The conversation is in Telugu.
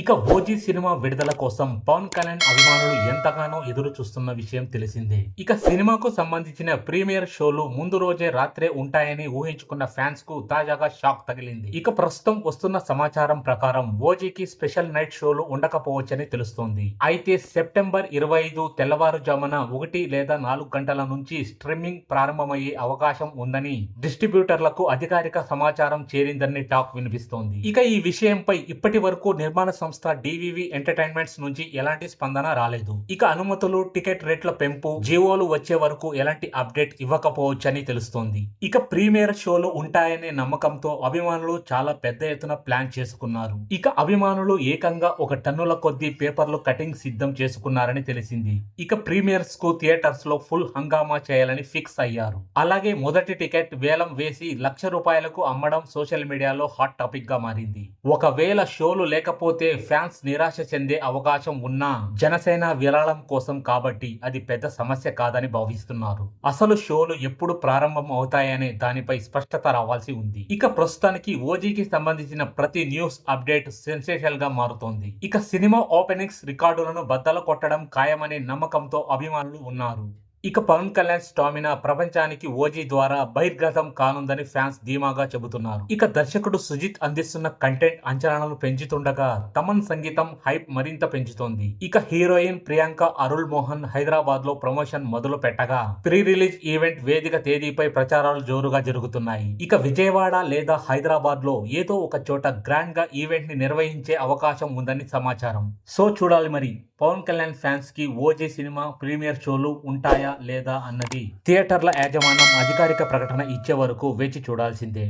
ఇక ఓజీ సినిమా విడుదల కోసం పవన్ కళ్యాణ్ అభిమానులు ఎంతగానో ఎదురు చూస్తున్న విషయం తెలిసిందే. ఇక సినిమాకు సంబంధించిన ప్రీమియర్ షోలు ముందు రోజే రాత్రే ఉంటాయని ఊహించుకున్న ఫ్యాన్స్కు తాజాగా షాక్ తగిలింది. ఇక ప్రస్తుతం వస్తున్న సమాచారం ప్రకారం ఓజీకి స్పెషల్ నైట్ షోలు ఉండకపోవచ్చని తెలుస్తోంది. అయితే సెప్టెంబర్ ఇరవై ఐదు తెల్లవారుజామున ఒకటి లేదా నాలుగు గంటల నుంచి స్ట్రీమింగ్ ప్రారంభమయ్యే అవకాశం ఉందని డిస్ట్రిబ్యూటర్లకు అధికారిక సమాచారం చేరిందని టాక్ వినిపిస్తోంది. ఇక ఈ విషయంపై ఇప్పటి వరకు నిర్మాణ సంస్థ డివివి ఎంటర్టైన్మెంట్స్ నుంచి ఎలాంటి స్పందన రాలేదు. ఇక అనుమతులు టికెట్ రేట్ల పెంపు జీవోలు వచ్చే వరకు ఎలాంటి అప్డేట్ ఇవ్వకపోవచ్చని తెలుస్తోంది. ఇక ప్రీమియర్ షోలు ఉంటాయనే నమ్మకంతో అభిమానులు చాలా పెద్ద ఎత్తున ప్లాన్ చేసుకున్నారు. ఇక అభిమానులు ఏకంగా ఒక టన్నుల కొద్దీ పేపర్లు కటింగ్ సిద్ధం చేసుకున్నారని తెలిసింది. ఇక ప్రీమియర్స్కు థియేటర్స్లో ఫుల్ హంగామా చేయాలని ఫిక్స్ అయ్యారు. అలాగే మొదటి టికెట్ వేలం వేసి లక్ష రూపాయలకు అమ్మడం సోషల్ మీడియాలో హాట్ టాపిక్గా మారింది. ఒకవేళ షోలు లేకపోతే ఫ్యాన్స్ నిరాశ చెందే అవకాశం ఉన్నా జనసేన విరాళం కోసం కాబట్టి అది పెద్ద సమస్య కాదని భావిస్తున్నారు. అసలు షోలు ఎప్పుడు ప్రారంభం అవుతాయనే దానిపై స్పష్టత రావాల్సి ఉంది. ఇక ప్రస్తుతానికి ఓజీకి సంబంధించిన ప్రతి న్యూస్ అప్డేట్ సెన్సేషనల్గా మారుతోంది. ఇక సినిమా ఓపెనింగ్స్ రికార్డులను బద్దలు కొట్టడం ఖాయమనే నమ్మకంతో అభిమానులు ఉన్నారు. ఇక పవన్ కళ్యాణ్ స్టామినా ప్రపంచానికి ఓజీ ద్వారా బహిర్గతం కానుందని ఫ్యాన్స్ ధీమాగా చెబుతున్నారు. ఇక దర్శకుడు సుజిత్ అందిస్తున్న కంటెంట్ అంచనాలను పెంచుతుండగా తమన్ సంగీతం హైప్ మరింత పెంచుతోంది. ఇక హీరోయిన్ ప్రియాంక అరుల్ మోహన్ హైదరాబాద్లో ప్రమోషన్ మొదలు పెట్టగా ప్రీ రిలీజ్ ఈవెంట్ వేదిక తేదీపై ప్రచారాలు జోరుగా జరుగుతున్నాయి. ఇక విజయవాడ లేదా హైదరాబాద్లో ఏదో ఒక చోట గ్రాండ్గా ఈవెంట్ని నిర్వహించే అవకాశం ఉందని సమాచారం. సో చూడాలి మరి పవన్ కళ్యాణ్ ఫ్యాన్స్కి ఓజీ సినిమా ప్రీమియర్ షోలు ఉంటాయా లేదా అన్నది థియేటర్ల యాజమాన్యం అధికారిక ప్రకటన ఇచ్చే వరకు వేచి చూడాల్సిందే.